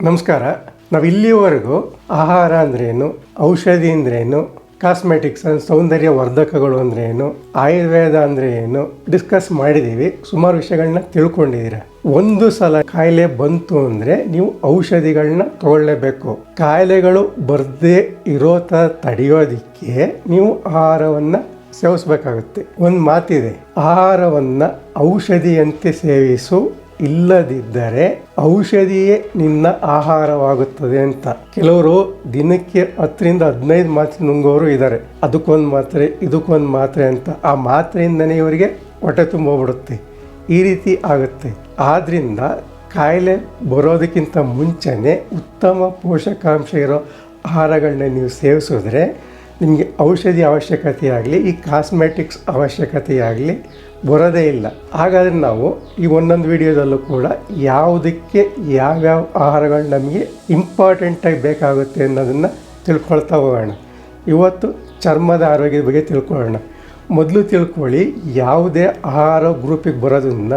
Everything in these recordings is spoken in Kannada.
ನಮಸ್ಕಾರ. ನಾವು ಇಲ್ಲಿವರೆಗೂ ಆಹಾರ ಅಂದ್ರೇನು, ಔಷಧಿ ಅಂದ್ರೇನು ಕಾಸ್ಮೆಟಿಕ್ಸ್ ಅಂದ್ರೆ ಸೌಂದರ್ಯ ವರ್ಧಕಗಳು ಅಂದ್ರೆ ಏನು ಆಯುರ್ವೇದ ಅಂದ್ರೆ ಏನು ಡಿಸ್ಕಸ್ ಮಾಡಿದ್ದೀವಿ ಸುಮಾರು ವಿಷಯಗಳನ್ನ ತಿಳ್ಕೊಂಡಿದ್ದೀರ ಒಂದು ಸಲ ಕಾಯಿಲೆ ಬಂತು ಅಂದ್ರೆ ನೀವು ಔಷಧಿಗಳನ್ನ ತಗೊಳ್ಳೇಬೇಕು. ಕಾಯಿಲೆಗಳು ಬರ್ದೇ ಇರೋ ಥರ ತಡೆಯೋದಿಕ್ಕೆ ನೀವು ಆಹಾರವನ್ನ ಸೇವಿಸಬೇಕಾಗುತ್ತೆ. ಒಂದು ಮಾತಿದೆ, ಆಹಾರವನ್ನ ಔಷಧಿಯಂತೆ ಸೇವಿಸು ಇಲ್ಲದಿದ್ದರೆ ಔಷಧಿಯೇ ನಿನ್ನ ಆಹಾರವಾಗುತ್ತದೆ ಅಂತ. ಕೆಲವರು ದಿನಕ್ಕೆ ಹತ್ತರಿಂದ ಹದಿನೈದು ಮಾತ್ರೆ ನುಂಗೋರು ಇದ್ದಾರೆ. ಅದಕ್ಕೊಂದು ಮಾತ್ರೆ, ಇದಕ್ಕೊಂದು ಮಾತ್ರೆ ಅಂತ. ಆ ಮಾತ್ರೆಯಿಂದನೇ ಇವರಿಗೆ ಹೊಟ್ಟೆ ತುಂಬೋಗ್ಬಿಡುತ್ತೆ ಈ ರೀತಿ ಆಗುತ್ತೆ. ಆದ್ರಿಂದ ಕಾಯಿಲೆ ಬರೋದಕ್ಕಿಂತ ಮುಂಚೆನೇ ಉತ್ತಮ ಪೋಷಕಾಂಶ ಇರೋ ಆಹಾರಗಳನ್ನ ನೀವು ಸೇವಿಸಿದ್ರೆ ನಿಮಗೆ ಔಷಧಿ ಅವಶ್ಯಕತೆ ಆಗಲಿ ಈ ಕಾಸ್ಮೆಟಿಕ್ಸ್ ಅವಶ್ಯಕತೆ ಆಗಲಿ ಬರೋದೇ ಇಲ್ಲ. ಹಾಗಾದರೆ ನಾವು ಈ ಒಂದೊಂದು ವಿಡಿಯೋದಲ್ಲೂ ಕೂಡ ಯಾವುದಕ್ಕೆ ಯಾವ್ಯಾವ ಆಹಾರಗಳು ನಮಗೆ ಇಂಪಾರ್ಟೆಂಟಾಗಿ ಬೇಕಾಗುತ್ತೆ ಅನ್ನೋದನ್ನು ತಿಳ್ಕೊಳ್ತಾ ಹೋಗೋಣ. ಇವತ್ತು ಚರ್ಮದ ಆರೋಗ್ಯದ ಬಗ್ಗೆ ತಿಳ್ಕೊಳ್ಳೋಣ. ಮೊದಲು ತಿಳ್ಕೊಳ್ಳಿ, ಯಾವುದೇ ಆಹಾರ ಗ್ರೂಪಿಗೆ ಬರೋದನ್ನ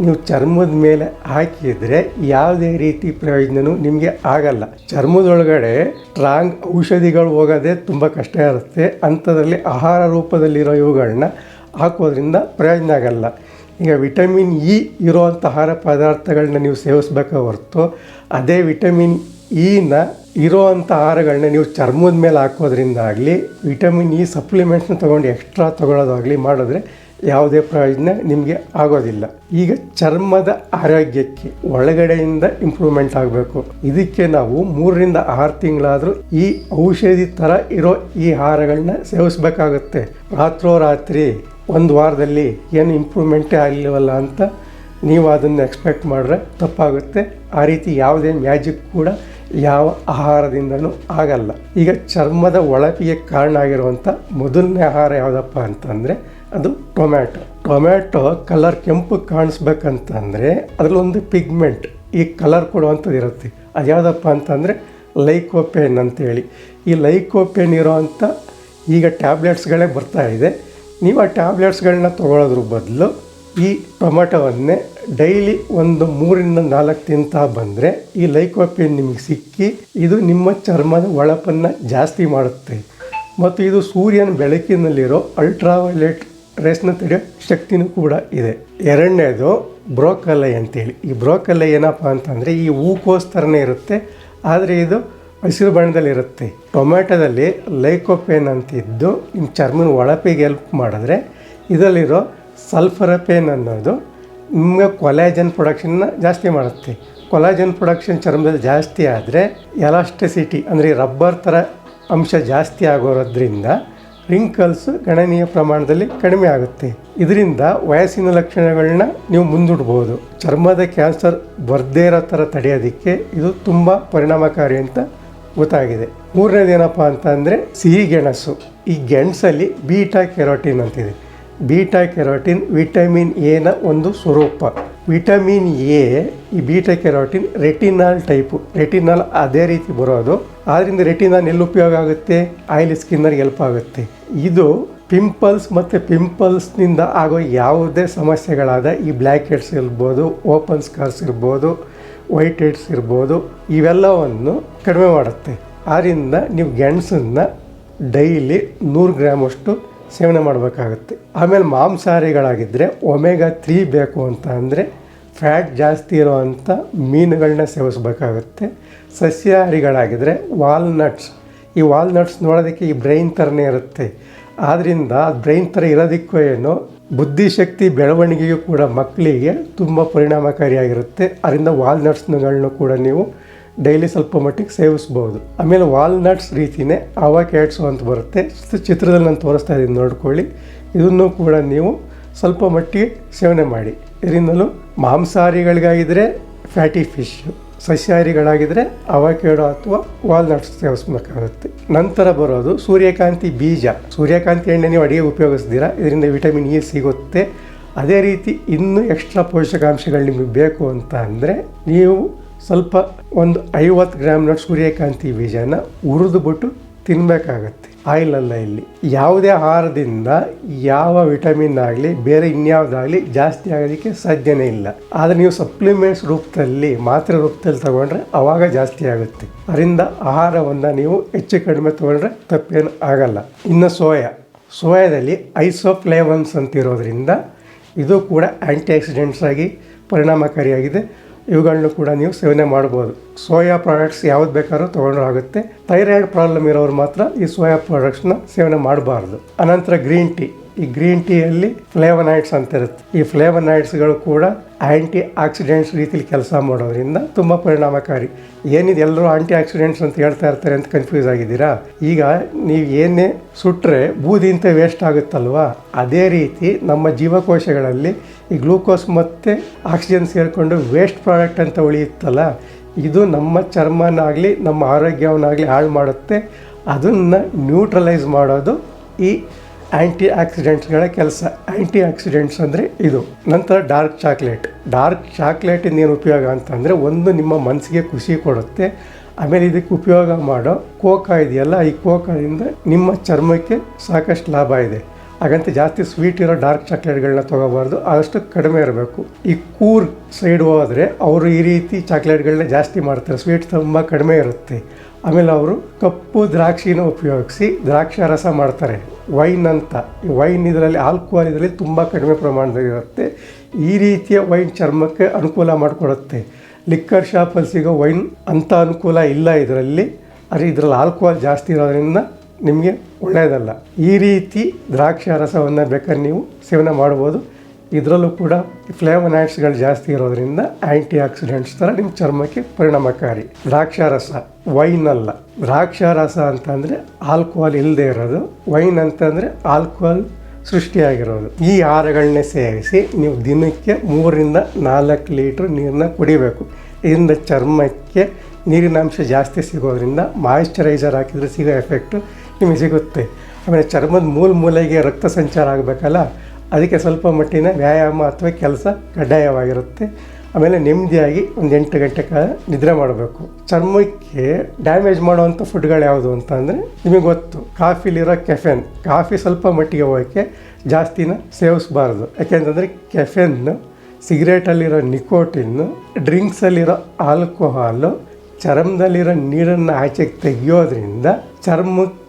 ನೀವು ಚರ್ಮದ ಮೇಲೆ ಹಾಕಿದರೆ ಯಾವುದೇ ರೀತಿ ಪ್ರಯೋಜನವೂ ನಿಮಗೆ ಆಗಲ್ಲ. ಚರ್ಮದೊಳಗಡೆ ಸ್ಟ್ರಾಂಗ್ ಔಷಧಿಗಳು ಹೋಗೋದೇ ತುಂಬ ಕಷ್ಟ ಇರುತ್ತೆ. ಅಂಥದ್ರಲ್ಲಿ ಆಹಾರ ರೂಪದಲ್ಲಿರೋ ಇವುಗಳನ್ನ ಹಾಕೋದ್ರಿಂದ ಪ್ರಯೋಜನ ಆಗಲ್ಲ. ಈಗ ವಿಟಮಿನ್ ಇ ಇರೋವಂಥ ಆಹಾರ ಪದಾರ್ಥಗಳನ್ನ ನೀವು ಸೇವಿಸ್ಬೇಕ ಹೊರತು ಅದೇ ವಿಟಮಿನ್ ಇನ ಇರೋವಂಥ ಆಹಾರಗಳನ್ನ ನೀವು ಚರ್ಮದ ಮೇಲೆ ಹಾಕೋದ್ರಿಂದ ಆಗಲಿ ವಿಟಮಿನ್ ಇ ಸಪ್ಲಿಮೆಂಟ್ಸ್ನ ತೊಗೊಂಡು ಎಕ್ಸ್ಟ್ರಾ ತೊಗೊಳೋದಾಗಲಿ ಮಾಡಿದ್ರೆ ಯಾವುದೇ ಪ್ರಯೋಜನ ನಿಮಗೆ ಆಗೋದಿಲ್ಲ. ಈಗ ಚರ್ಮದ ಆರೋಗ್ಯಕ್ಕೆ ಒಳಗಡೆಯಿಂದ ಇಂಪ್ರೂವ್ಮೆಂಟ್ ಆಗಬೇಕು. ಇದಕ್ಕೆ ನಾವು ಮೂರರಿಂದ ಆರು ತಿಂಗಳಾದರೂ ಈ ಔಷಧಿ ಥರ ಇರೋ ಈ ಆಹಾರಗಳನ್ನ ಸೇವಿಸಬೇಕಾಗುತ್ತೆ. ರಾತ್ರೋರಾತ್ರಿ ಒಂದು ವಾರದಲ್ಲಿ ಏನು ಇಂಪ್ರೂವ್ಮೆಂಟೇ ಆಗಲಿಲ್ಲವಲ್ಲ ಅಂತ ನೀವು ಅದನ್ನು ಎಕ್ಸ್ಪೆಕ್ಟ್ ಮಾಡಿದ್ರೆ ತಪ್ಪಾಗುತ್ತೆ. ಆ ರೀತಿ ಯಾವುದೇ ಮ್ಯಾಜಿಕ್ ಕೂಡ ಯಾವ ಆಹಾರದಿಂದಲೂ ಆಗಲ್ಲ. ಈಗ ಚರ್ಮದ ಒಳಪಿಗೆ ಕಾರಣ ಆಗಿರುವಂಥ ಮೊದಲನೇ ಆಹಾರ ಯಾವುದಪ್ಪ ಅಂತಂದರೆ ಅದು ಟೊಮ್ಯಾಟೊ. ಟೊಮ್ಯಾಟೊ ಕಲರ್ ಕೆಂಪು ಕಾಣಿಸ್ಬೇಕಂತಂದರೆ ಅದರಲ್ಲೊಂದು ಪಿಗ್ಮೆಂಟ್, ಈ ಕಲರ್ ಕೊಡುವಂಥದ್ದು ಇರುತ್ತೆ. ಅದು ಯಾವುದಪ್ಪ ಅಂತಂದರೆ ಲೈಕೋಪೇನ್ ಅಂತೇಳಿ. ಈ ಲೈಕೋಪೇನ್ ಇರೋವಂಥ ಈಗ ಟ್ಯಾಬ್ಲೆಟ್ಸ್ಗಳೇ ಬರ್ತಾ ಇದೆ. ನೀವು ಆ ಟ್ಯಾಬ್ಲೆಟ್ಸ್ಗಳನ್ನ ತೊಗೊಳೋದ್ರ ಬದಲು ಈ ಟೊಮೆಟೊವನ್ನೇ ಡೈಲಿ ಒಂದು ಮೂರಿಂದ ನಾಲ್ಕು ತಿಂತ ಬಂದರೆ ಈ ಲೈಕೋಪೇನ್ ನಿಮಗೆ ಸಿಕ್ಕಿ ಇದು ನಿಮ್ಮ ಚರ್ಮದ ಒಳಪನ್ನು ಜಾಸ್ತಿ ಮಾಡುತ್ತೆ. ಮತ್ತು ಇದು ಸೂರ್ಯನ ಬೆಳಕಿನಲ್ಲಿರೋ ಅಲ್ಟ್ರಾವೈಲೆಟ್ ರೇಸ್ನ ತಡೆಯೋ ಶಕ್ತಿನೂ ಕೂಡ ಇದೆ. ಎರಡನೇದು ಬ್ರೋಕಲೈ ಅಂತೇಳಿ. ಈ ಬ್ರೋಕಲೈ ಏನಪ್ಪ ಅಂತಂದರೆ ಈ ಹೂಕೋಸ್ ಥರನೇ ಇರುತ್ತೆ. ಆದರೆ ಇದು ಹಸಿರು ಬಣ್ಣದಲ್ಲಿರುತ್ತೆ ಟೊಮ್ಯಾಟೊದಲ್ಲಿ ಲೈಕೋಪೇನ್ ಅಂತಿದ್ದು ನಿಮ್ಮ ಚರ್ಮನ ಒಳಪಿಗೆ ಹೆಲ್ಪ್ ಮಾಡಿದ್ರೆ ಇದರಲ್ಲಿರೋ ಸಲ್ಫರಪೇನ್ ಅನ್ನೋದು ನಿಮಗೆ ಕೊಲಾಜನ್ ಪ್ರೊಡಕ್ಷನ್ನ ಜಾಸ್ತಿ ಮಾಡುತ್ತೆ. ಕೊಲಾಜನ್ ಪ್ರೊಡಕ್ಷನ್ ಚರ್ಮದಲ್ಲಿ ಜಾಸ್ತಿ ಆದರೆ ಎಲಾಸ್ಟಿಸಿಟಿ ಅಂದರೆ ರಬ್ಬರ್ ಥರ ಅಂಶ ಜಾಸ್ತಿ ಆಗೋದ್ರಿಂದ ರಿಂಕಲ್ಸ್ ಗಣನೀಯ ಪ್ರಮಾಣದಲ್ಲಿ ಕಡಿಮೆ ಆಗುತ್ತೆ. ಇದರಿಂದ ವಯಸ್ಸಿನ ಲಕ್ಷಣಗಳನ್ನ ನೀವು ಮುಂದೂಡ್ಬೋದು. ಚರ್ಮದ ಕ್ಯಾನ್ಸರ್ ಬರ್ದೇ ಇರೋ ಥರ ತಡೆಯೋದಕ್ಕೆ ಇದು ತುಂಬ ಪರಿಣಾಮಕಾರಿ ಅಂತ ಗೊತ್ತಾಗಿದೆ. ಮೂರನೇದೇನಪ್ಪ ಅಂತ ಅಂದರೆ ಸಿಹಿ ಗೆಣಸು. ಈ ಗೆಣಸಲ್ಲಿ ಬೀಟಾ ಕೆರೋಟಿನ್ ಅಂತಿದೆ. ಬೀಟಾ ಕೆರೋಟಿನ್ ವಿಟಮಿನ್ ಎನ ಒಂದು ಸ್ವರೂಪ. ವಿಟಮಿನ್ ಎ, ಈ beta carotene, retinol type. Retinol ಅದೇ ರೀತಿ ಬರೋದು. ಆದ್ದರಿಂದ ರೆಟಿನಾಲ್ ಎಲ್ಲಿ ಉಪಯೋಗ ಆಗುತ್ತೆ? ಆಯಿಲ್ ಸ್ಕಿನ್ನರ್ಗೆ ಹೆಲ್ಪ್ ಆಗುತ್ತೆ. ಇದು ಪಿಂಪಲ್ಸ್ ಮತ್ತು ಪಿಂಪಲ್ಸ್ನಿಂದ ಆಗೋ ಯಾವುದೇ ಸಮಸ್ಯೆಗಳಾದ ಈ ಬ್ಲ್ಯಾಕ್ ಹೆಡ್ಸ್ ಇರ್ಬೋದು, ಓಪನ್ ಸ್ಕಾರ್ಸ್ ಇರ್ಬೋದು, ವೈಟ್ ಹೆಡ್ಸ್ ಇರ್ಬೋದು, ಇವೆಲ್ಲವನ್ನು ಕಡಿಮೆ ಮಾಡುತ್ತೆ. ಆದ್ದರಿಂದ ನೀವು ಗೆಣಸನ್ನ ಡೈಲಿ ನೂರು ಗ್ರಾಮಷ್ಟು ಸೇವನೆ ಮಾಡಬೇಕಾಗುತ್ತೆ. ಆಮೇಲೆ ಮಾಂಸಾಹಾರಿಗಳಾಗಿದ್ದರೆ ಒಮೆಗಾ ತ್ರೀ ಬೇಕು ಅಂತ ಅಂದರೆ ಫ್ಯಾಟ್ ಜಾಸ್ತಿ ಇರೋವಂಥ ಮೀನುಗಳನ್ನ ಸೇವಿಸ್ಬೇಕಾಗುತ್ತೆ. ಸಸ್ಯಾಹಾರಿಗಳಾಗಿದ್ದರೆ ವಾಲ್ನಟ್ಸ್. ಈ ವಾಲ್ನಟ್ಸ್ ನೋಡೋದಕ್ಕೆ ಈ ಬ್ರೈನ್ ಥರನೇ ಇರುತ್ತೆ. ಆದ್ದರಿಂದ ಬ್ರೈನ್ ಥರ ಇರೋದಕ್ಕೂ ಏನು ಬುದ್ಧಿಶಕ್ತಿ ಬೆಳವಣಿಗೆಗೂ ಕೂಡ ಮಕ್ಕಳಿಗೆ ತುಂಬ ಪರಿಣಾಮಕಾರಿಯಾಗಿರುತ್ತೆ. ಅದರಿಂದ ವಾಲ್ನಟ್ಸ್ಗಳನ್ನು ಕೂಡ ನೀವು ಡೈಲಿ ಸ್ವಲ್ಪ ಮಟ್ಟಿಗೆ ಸೇವಿಸ್ಬೋದು. ಆಮೇಲೆ ವಾಲ್ನಟ್ಸ್ ರೀತಿಯೇ ಅವಾಕ್ಯಾಟ್ಸು ಅಂತ ಬರುತ್ತೆ. ಚಿತ್ರದಲ್ಲಿ ನಾನು ತೋರಿಸ್ತಾ ಇದ್ದೀನಿ, ನೋಡ್ಕೊಳ್ಳಿ. ಇದನ್ನು ಕೂಡ ನೀವು ಸ್ವಲ್ಪ ಮಟ್ಟಿಗೆ ಸೇವನೆ ಮಾಡಿ. ಇದರಿಂದಲೂ ಮಾಂಸಾಹಾರಿಗಳಿಗಾಗಿದ್ದರೆ ಫ್ಯಾಟಿ ಫಿಶ್ ಸಸ್ಯಾಹಾರಿಗಳಾಗಿದ್ದರೆ ಅವಾಕೇಡೋ ಅಥವಾ ವಾಲ್ನಟ್ಸ್ ಸೇವಿಸ್ಬೇಕಾಗುತ್ತೆ. ನಂತರ ಬರೋದು ಸೂರ್ಯಕಾಂತಿ ಬೀಜ. ಸೂರ್ಯಕಾಂತಿ ಎಣ್ಣೆ ನೀವು ಅಡುಗೆ ಉಪಯೋಗಿಸ್ತೀರಾ? ಇದರಿಂದ ವಿಟಮಿನ್ ಇ ಸಿಗುತ್ತೆ. ಅದೇ ರೀತಿ ಇನ್ನೂ ಎಕ್ಸ್ಟ್ರಾ ಪೋಷಕಾಂಶಗಳು ನಿಮಗೆ ಬೇಕು ಅಂತ ಅಂದರೆ ನೀವು ಸ್ವಲ್ಪ ಒಂದು ಐವತ್ತು ಗ್ರಾಮ್ನಷ್ಟು ಸೂರ್ಯಕಾಂತಿ ಬೀಜನ ಹುರಿದುಬಿಟ್ಟು ತಿನ್ನಬೇಕಾಗತ್ತೆ ಆಯಿಲ್ ಅಲ್ಲ ಇಲ್ಲಿ. ಯಾವುದೇ ಆಹಾರದಿಂದ ಯಾವ ವಿಟಮಿನ್ ಆಗಲಿ, ಬೇರೆ ಇನ್ಯಾವುದಾಗಲಿ ಜಾಸ್ತಿ ಆಗೋದಕ್ಕೆ ಸಾಧ್ಯನೇ ಇಲ್ಲ. ಆದರೆ ನೀವು ಸಪ್ಲಿಮೆಂಟ್ಸ್ ರೂಪದಲ್ಲಿ, ಮಾತ್ರೆ ರೂಪದಲ್ಲಿ ತಗೊಂಡ್ರೆ ಅವಾಗ ಜಾಸ್ತಿ ಆಗುತ್ತೆ. ಅದರಿಂದ ಆಹಾರವನ್ನು ನೀವು ಹೆಚ್ಚು ಕಡಿಮೆ ತಗೊಂಡ್ರೆ ತಪ್ಪೇನು ಆಗಲ್ಲ. ಇನ್ನು ಸೋಯಾ. ಸೋಯಾದಲ್ಲಿ ಐಸೋಫ್ಲೇವನ್ಸ್ ಅಂತಿರೋದ್ರಿಂದ ಇದು ಕೂಡ ಆ್ಯಂಟಿ ಆಕ್ಸಿಡೆಂಟ್ಸ್ ಆಗಿ ಪರಿಣಾಮಕಾರಿಯಾಗಿದೆ. ಇವುಗಳನ್ನೂ ಕೂಡ ನೀವು ಸೇವನೆ ಮಾಡ್ಬೋದು. ಸೋಯಾ ಪ್ರಾಡಕ್ಟ್ಸ್ ಯಾವ್ದು ಬೇಕಾದ್ರೂ ತೊಗೊಂಡ್ರೆ ಆಗುತ್ತೆ. ಥೈರಾಯ್ಡ್ ಪ್ರಾಬ್ಲಮ್ ಇರೋರು ಮಾತ್ರ ಈ ಸೋಯಾ ಪ್ರಾಡಕ್ಟ್ಸ್ನ ಸೇವನೆ ಮಾಡಬಾರ್ದು. ಅನಂತರ ಗ್ರೀನ್ ಟೀ ಈ ಗ್ರೀನ್ ಟೀಯಲ್ಲಿ ಫ್ಲೇವನಾಯ್ಡ್ಸ್ ಅಂತ ಇರುತ್ತೆ ಈ ಫ್ಲೇವನಾಯ್ಡ್ಸ್ಗಳು ಕೂಡ ಆ್ಯಂಟಿ ಆಕ್ಸಿಡೆಂಟ್ಸ್ ರೀತಿಲಿ ಕೆಲಸ ಮಾಡೋದ್ರಿಂದ ತುಂಬ ಪರಿಣಾಮಕಾರಿ. ಏನಿದೆ ಎಲ್ಲರೂ ಆಂಟಿ ಆಕ್ಸಿಡೆಂಟ್ಸ್ ಅಂತ ಹೇಳ್ತಾ ಇರ್ತಾರೆ ಅಂತ ಕನ್ಫ್ಯೂಸ್ ಆಗಿದ್ದೀರಾ? ಈಗ ನೀವು ಏನೇ ಸುಟ್ಟರೆ ಬೂದಿ ಅಂತ ವೇಸ್ಟ್ ಆಗುತ್ತಲ್ವಾ? ಅದೇ ರೀತಿ ನಮ್ಮ ಜೀವಕೋಶಗಳಲ್ಲಿ ಈ ಗ್ಲೂಕೋಸ್ ಮತ್ತು ಆಕ್ಸಿಜನ್ ಸೇರಿಕೊಂಡು ವೇಸ್ಟ್ ಪ್ರಾಡಕ್ಟ್ ಅಂತ ಉಳಿಯುತ್ತಲ್ಲ, ಇದು ನಮ್ಮ ಚರ್ಮನಾಗಲಿ, ನಮ್ಮ ಆರೋಗ್ಯವನ್ನಾಗಲಿ ಹಾಳು ಮಾಡುತ್ತೆ. ಅದನ್ನು ನ್ಯೂಟ್ರಲೈಸ್ ಮಾಡೋದು ಈ ಆ್ಯಂಟಿ ಆಕ್ಸಿಡೆಂಟ್ಸ್ಗಳ ಕೆಲಸ. ಆ್ಯಂಟಿ ಆಕ್ಸಿಡೆಂಟ್ಸ್ ಅಂದರೆ ಇದು. ನಂತರ ಡಾರ್ಕ್ ಚಾಕ್ಲೇಟ್. ಡಾರ್ಕ್ ಚಾಕ್ಲೇಟಿಂದ ಏನು ಉಪಯೋಗ ಅಂತಂದರೆ ಒಂದು ನಿಮ್ಮ ಮನಸ್ಸಿಗೆ ಖುಷಿ ಕೊಡುತ್ತೆ. ಆಮೇಲೆ ಇದಕ್ಕೆ ಉಪಯೋಗ ಮಾಡೋ ಕೋಕಾ ಇದೆಯಲ್ಲ, ಈ ಕೋಕಾದಿಂದ ನಿಮ್ಮ ಚರ್ಮಕ್ಕೆ ಸಾಕಷ್ಟು ಲಾಭ ಇದೆ. ಹಾಗಂತ ಜಾಸ್ತಿ ಸ್ವೀಟ್ ಇರೋ ಡಾರ್ಕ್ ಚಾಕ್ಲೇಟ್ಗಳನ್ನ ತೊಗೋಬಾರ್ದು. ಆದಷ್ಟು ಕಡಿಮೆ ಇರಬೇಕು. ಈ ಕೂರ್ ಸೈಡ್ ಹೋದರೆ ಅವರು ಈ ರೀತಿ ಚಾಕ್ಲೇಟ್ಗಳನ್ನ ಜಾಸ್ತಿ ಮಾಡ್ತಾರೆ. ಸ್ವೀಟ್ ತುಂಬ ಕಡಿಮೆ ಇರುತ್ತೆ. ಆಮೇಲೆ ಅವರು ಕಪ್ಪು ದ್ರಾಕ್ಷಿನ ಉಪಯೋಗಿಸಿ ದ್ರಾಕ್ಷಿ ರಸ ಮಾಡ್ತಾರೆ. ವೈನ್ ಅಂತ. ಈ ವೈನ್ ಇದರಲ್ಲಿ ಆಲ್ಕೋಹಾಲ್ ಇದರಲ್ಲಿ ತುಂಬ ಕಡಿಮೆ ಪ್ರಮಾಣದಲ್ಲಿರುತ್ತೆ ಈ ರೀತಿಯ ವೈನ್ ಚರ್ಮಕ್ಕೆ ಅನುಕೂಲ ಮಾಡಿಕೊಡುತ್ತೆ. ಲಿಕ್ಕರ್ ಶಾಪಲ್ಲಿ ಸಿಗೋ ವೈನ್ ಅಂಥ ಅನುಕೂಲ ಇಲ್ಲ ಇದರಲ್ಲಿ. ಆದರೆ ಇದರಲ್ಲಿ ಆಲ್ಕೋಹಾಲ್ ಜಾಸ್ತಿ ಇರೋದ್ರಿಂದ ನಿಮಗೆ ಒಳ್ಳೆಯದಲ್ಲ. ಈ ರೀತಿ ದ್ರಾಕ್ಷಿ ರಸವನ್ನು ಬೇಕಾದ್ರೆ ನೀವು ಸೇವನೆ ಮಾಡ್ಬೋದು ಇದರಲ್ಲೂ ಕೂಡ ಫ್ಲೇವನಾಯ್ಡ್ಸ್ಗಳು ಜಾಸ್ತಿ ಇರೋದ್ರಿಂದ ಆ್ಯಂಟಿ ಆಕ್ಸಿಡೆಂಟ್ಸ್ ಥರ ನಿಮ್ಮ ಚರ್ಮಕ್ಕೆ ಪರಿಣಾಮಕಾರಿ. ದ್ರಾಕ್ಷಾರಸ ವೈನ್ ಅಲ್ಲ. ದ್ರಾಕ್ಷಾರಸ ಅಂತಂದರೆ ಆಲ್ಕೋಹಾಲ್ ಇಲ್ಲದೆ ಇರೋದು. ವೈನ್ ಅಂತಂದರೆ ಆಲ್ಕೋಹಾಲ್ ಸೃಷ್ಟಿಯಾಗಿರೋದು. ಈ ಆಹಾರಗಳನ್ನೇ ಸೇರಿಸಿ ನೀವು ದಿನಕ್ಕೆ ಮೂರರಿಂದ ನಾಲ್ಕು ಲೀಟ್ರ್ ನೀರನ್ನ ಕುಡಿಬೇಕು. ಇದರಿಂದ ಚರ್ಮಕ್ಕೆ ನೀರಿನಾಂಶ ಜಾಸ್ತಿ ಸಿಗೋದ್ರಿಂದ ಮಾಯಿಶ್ಚರೈಸರ್ ಹಾಕಿದರೆ ಸಿಗೋ ಎಫೆಕ್ಟು ನಿಮಗೆ ಸಿಗುತ್ತೆ. ಆಮೇಲೆ ಚರ್ಮದ ಮೂಲ ಮೂಲೆಗೆ ರಕ್ತ ಸಂಚಾರ ಆಗಬೇಕಲ್ಲ, ಅದಕ್ಕೆ ಸ್ವಲ್ಪ ಮಟ್ಟಿನ ವ್ಯಾಯಾಮ ಅಥವಾ ಕೆಲಸ ಕಡ್ಡಾಯವಾಗಿರುತ್ತೆ. ಆಮೇಲೆ ನೆಮ್ಮದಿಯಾಗಿ ಒಂದು ಎಂಟು ಗಂಟೆ ಕಾಲ ನಿದ್ರೆ ಮಾಡಬೇಕು. ಚರ್ಮಕ್ಕೆ ಡ್ಯಾಮೇಜ್ ಮಾಡುವಂಥ ಫುಡ್ಗಳು ಯಾವುದು ಅಂತ ಅಂದರೆ, ನಿಮಗೆ ಗೊತ್ತು, ಕಾಫಿಲಿರೋ ಕೆಫೆನ್. ಕಾಫಿ ಸ್ವಲ್ಪ ಮಟ್ಟಿಗೆ ಹೋಗೋಕ್ಕೆ ಜಾಸ್ತಿನ ಸೇವಿಸಬಾರ್ದು. ಯಾಕೆಂತಂದರೆ ಕೆಫೆನ್ನು ಸಿಗರೇಟಲ್ಲಿರೋ ನಿಕೋಟಿನ್ನು ಡ್ರಿಂಕ್ಸಲ್ಲಿರೋ ಆಲ್ಕೋಹಾಲು, ಚರ್ಮದಲ್ಲಿರೋ ನೀರನ್ನು ಆಚೆಗೆ ತೆಗೆಯೋದ್ರಿಂದ ಚರ್ಮಕ್ಕೆ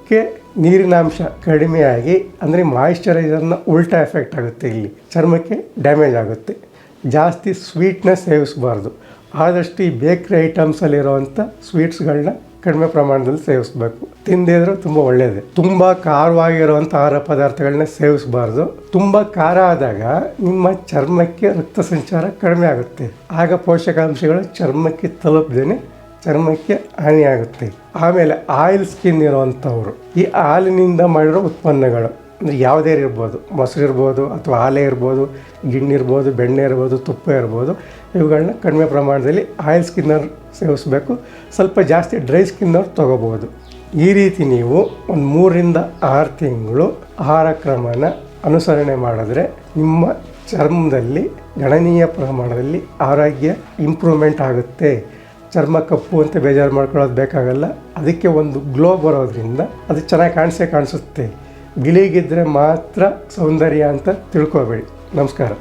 ನೀರಿನಾಂಶ ಕಡಿಮೆಯಾಗಿ, ಅಂದರೆ ಮಾಯಿಶ್ಚರೈಸರ್ನ ಉಲ್ಟಾ ಎಫೆಕ್ಟ್ ಆಗುತ್ತೆ ಇಲ್ಲಿ. ಚರ್ಮಕ್ಕೆ ಡ್ಯಾಮೇಜ್ ಆಗುತ್ತೆ. ಜಾಸ್ತಿ ಸ್ವೀಟ್ನ ಸೇವಿಸಬಾರ್ದು. ಆದಷ್ಟು ಈ ಬೇಕ್ರಿ ಐಟಮ್ಸಲ್ಲಿರೋವಂಥ ಸ್ವೀಟ್ಸ್ಗಳನ್ನ ಕಡಿಮೆ ಪ್ರಮಾಣದಲ್ಲಿ ಸೇವಿಸಬೇಕು. ತಿಂದೇ ಇದ್ರೆ ತುಂಬ ಒಳ್ಳೆಯದು ತುಂಬ ಖಾರವಾಗಿರುವಂಥ ಆಹಾರ ಪದಾರ್ಥಗಳನ್ನ ಸೇವಿಸಬಾರ್ದು. ತುಂಬ ಖಾರ ಆದಾಗ ನಿಮ್ಮ ಚರ್ಮಕ್ಕೆ ರಕ್ತ ಸಂಚಾರ ಕಡಿಮೆ ಆಗುತ್ತೆ. ಆಗ ಪೋಷಕಾಂಶಗಳು ಚರ್ಮಕ್ಕೆ ತಲುಪದೇನೆ ಚರ್ಮಕ್ಕೆ ಹಾನಿಯಾಗುತ್ತೆ. ಆಮೇಲೆ ಆಯಿಲ್ ಸ್ಕಿನ್ ಇರುವಂಥವ್ರು, ಈ ಹಾಲಿನಿಂದ ಮಾಡಿರೋ ಉತ್ಪನ್ನಗಳು, ಅಂದರೆ ಯಾವುದೇ ಇರ್ಬೋದು, ಮೊಸರು ಇರ್ಬೋದು ಅಥವಾ ಹಾಲೆ ಇರ್ಬೋದು, ಗಿಣ್ಣು ಇರ್ಬೋದು, ಬೆಣ್ಣೆ ಇರ್ಬೋದು, ತುಪ್ಪ ಇರ್ಬೋದು ಇವುಗಳನ್ನ ಕಡಿಮೆ ಪ್ರಮಾಣದಲ್ಲಿ ಆಯಿಲ್ ಸ್ಕಿನ್ನರ್ ಸೇವಿಸಬೇಕು. ಸ್ವಲ್ಪ ಜಾಸ್ತಿ ಡ್ರೈ ಸ್ಕಿನ್ನವ್ರು ತೊಗೋಬೋದು. ಈ ರೀತಿ ನೀವು ಒಂದು ಮೂರರಿಂದ ಆರು ತಿಂಗಳು ಆಹಾರ ಕ್ರಮನ ಅನುಸರಣೆ ಮಾಡಿದ್ರೆ ನಿಮ್ಮ ಚರ್ಮದಲ್ಲಿ ಗಣನೀಯ ಪ್ರಮಾಣದಲ್ಲಿ ಆರೋಗ್ಯ ಇಂಪ್ರೂವ್ಮೆಂಟ್ ಆಗುತ್ತೆ. ಚರ್ಮ ಕಪ್ಪು ಅಂತ ಬೇಜಾರು ಮಾಡ್ಕೊಳ್ಳೋದು ಬೇಕಾಗಲ್ಲ. ಅದಕ್ಕೆ ಒಂದು ಗ್ಲೋ ಬರೋದ್ರಿಂದ ಅದು ಚೆನ್ನಾಗಿ ಕಾಣಿಸೇ ಕಾಣಿಸುತ್ತೆ. ಗಿಳಿಗಿದ್ರೆ ಮಾತ್ರ ಸೌಂದರ್ಯ ಅಂತ ತಿಳ್ಕೊಬೇಡಿ ನಮಸ್ಕಾರ.